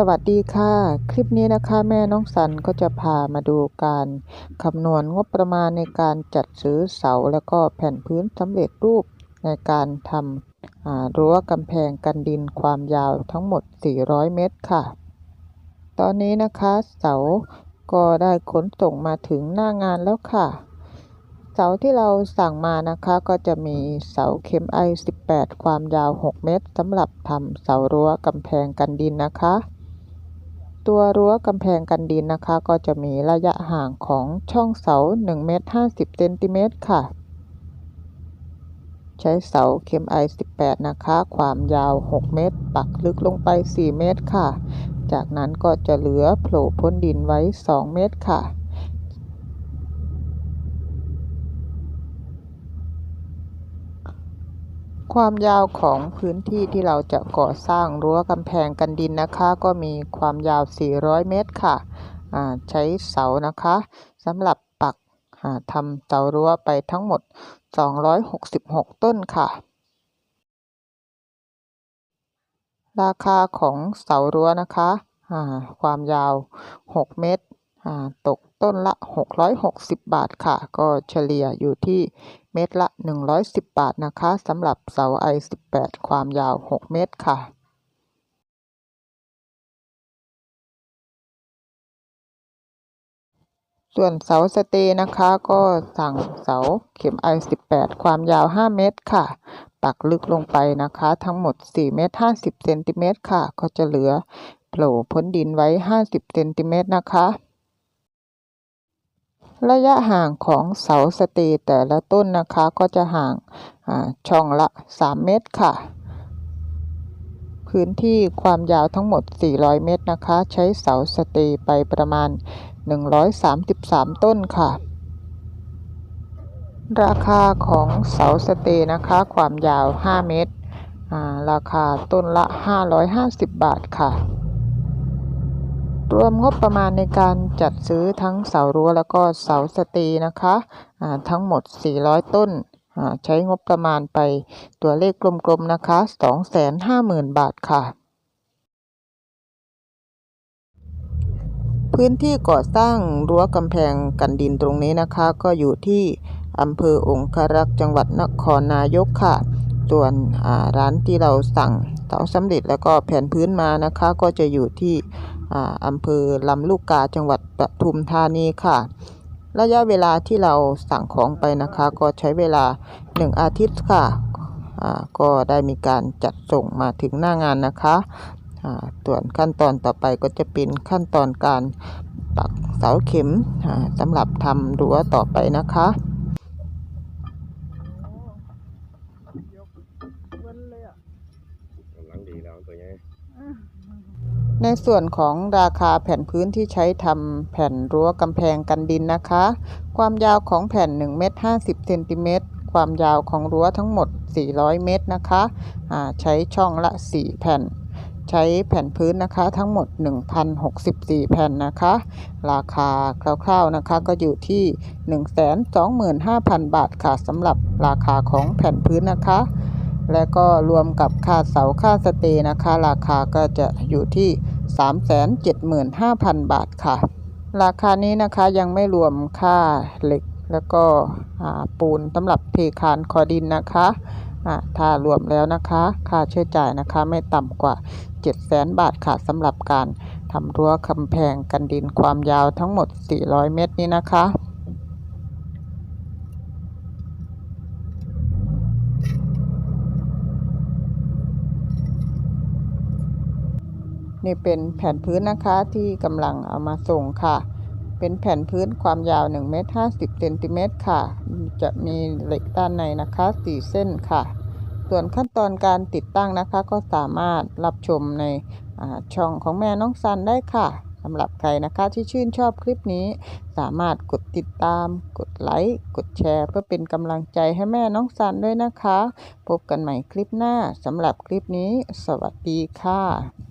สวัสดีค่ะ คลิปนี้นะคะแม่น้องสันก็จะพามาดูการคำนวณงบประมาณในการจัดซื้อเสาแล้วก็แผ่นพื้นสำเร็จรูปในการทำรั้วกำแพงกันดินความยาวทั้งหมด 400 เมตรค่ะ ตอนนี้นะคะเสาก็ได้ขนส่งมาถึงหน้างานแล้วค่ะ เสาที่เราสั่งมานะคะก็จะมีเสาเข็มไอ18 ความยาว 6 เมตรสำหรับทำเสารั้วกำแพงกันดินนะคะ ตัวรั้วกำแพงกันดินนะคะ ก็จะมีระยะห่างของช่องเสา1เมตร50เซนติเมตรค่ะ ใช้เสาเข็มไอ18 นะคะ ความยาว 6 เมตร ปักลึกลงไป 4 เมตรค่ะ จากนั้นก็จะเหลือโผล่พ้นดินไว้ 2 เมตรค่ะ ความยาวของพื้นที่ที่เราจะก่อสร้างรั้วกำแพงกันดินนะคะ ก็มีความยาว 400 เมตรค่ะใช้เสานะคะสำหรับปักทำเสารั้วไปทั้งหมด 266 ต้นค่ะ ราคาของเสารั้วนะคะ ความยาว 6 เมตร ตกต้นละ 660 บาทค่ะ ก็เฉลี่ยอยู่ที่เมตรละ 110 บาทนะคะสำหรับเสาไอ 18 ความยาว 6 เมตรค่ะส่วนเสาสเตย์นะคะก็สั่งเสาเข็มไอ18 ความยาว 5 เมตรค่ะ ปักลึกลงไปนะคะ ทั้งหมด 4 เมตร 50 เซนติเมตรค่ะ ก็จะเหลือโผล่พ้นดินไว้ 50 เซนติเมตรนะคะ ระยะห่างของเสาสเตย์แต่ละต้นนะคะก็จะห่างช่องละ 3 เมตรค่ะ พื้นที่ความยาวทั้งหมด 400 เมตรนะคะ ใช้เสาสเตย์ไปประมาณ 133 ต้นค่ะ ราคาของเสาสเตย์นะคะ ความยาว 5 เมตร ราคาต้นละ 550 บาทค่ะ รวมงบประมาณในการจัดซื้อทั้งเสารั้วแล้วก็เสาสตย์นะคะทั้งหมด 400 ต้น ใช้งบประมาณไปตัวเลขกลมๆนะคะ 250,000 บาทค่ะ พื้นที่ก่อสร้างรั้วกำแพงกันดินตรงนี้นะคะ ก็อยู่ที่อำเภอองครักษ์จังหวัดนครนายกค่ะ ส่วนร้านที่เราสั่งเสาสำเร็จแล้วก็แผ่นพื้นมานะคะ ก็จะอยู่ที่อำเภอลำลูกกาจังหวัดปทุมธานีค่ะ ระยะเวลาที่เราสั่งของไปนะคะ ก็ใช้เวลา 1 อาทิตย์ค่ะก็ได้มีการจัดส่งมาถึงหน้างานนะคะส่วนขั้นตอนต่อไปก็จะเป็นขั้นตอนการปักเสาเข็มสำหรับทำรั้วต่อไปนะคะ ในส่วนของราคาแผ่นพื้นที่ใช้ทำแผ่นรั้วกำแพงกันดินนะคะ ความยาวของแผ่น1เมตร50เซนติเมตรความยาวของรั้วทั้งหมด 400 เมตรนะคะใช้ช่องละ 4 แผ่น ใช้แผ่นพื้นนะคะทั้งหมด 1,064 แผ่นนะคะ ราคาคร่าวๆนะคะก็อยู่ที่ 125,000 บาทค่ะสำหรับราคาของแผ่นพื้นนะคะ และก็รวมกับค่าเสาค่าสเตย์นะคะ ราคาก็จะอยู่ที่ 375,000 บาทค่ะ ราคานี้นะคะยังไม่รวมค่าเหล็กแล้วก็ปูนสำหรับเทคานคอดินนะคะถ้ารวมแล้วนะคะ ค่าใช้จ่ายนะคะไม่ต่ำกว่า 700,000 บาทค่ะสำหรับการทำรั้วกำแพงกันดินความยาวทั้งหมด 400 เมตรนี้นะคะ นี่เป็นแผ่นพื้นนะคะที่กำลังเอามาส่งค่ะ เป็นแผ่นพื้นความยาว1เมตร50เซนติเมตรค่ะ จะมีเหล็กด้านในนะคะ4เส้นค่ะ ส่วนขั้นตอนการติดตั้งนะคะก็สามารถรับชมในช่องของแม่น้องซันได้ค่ะสำหรับใครนะคะที่ชื่นชอบคลิปนี้ สามารถกดติดตาม กดไลค์ กดแชร์ เพื่อเป็นกำลังใจให้แม่น้องซันด้วยนะคะ พบกันใหม่คลิปหน้าสำหรับคลิปนี้ สวัสดีค่ะ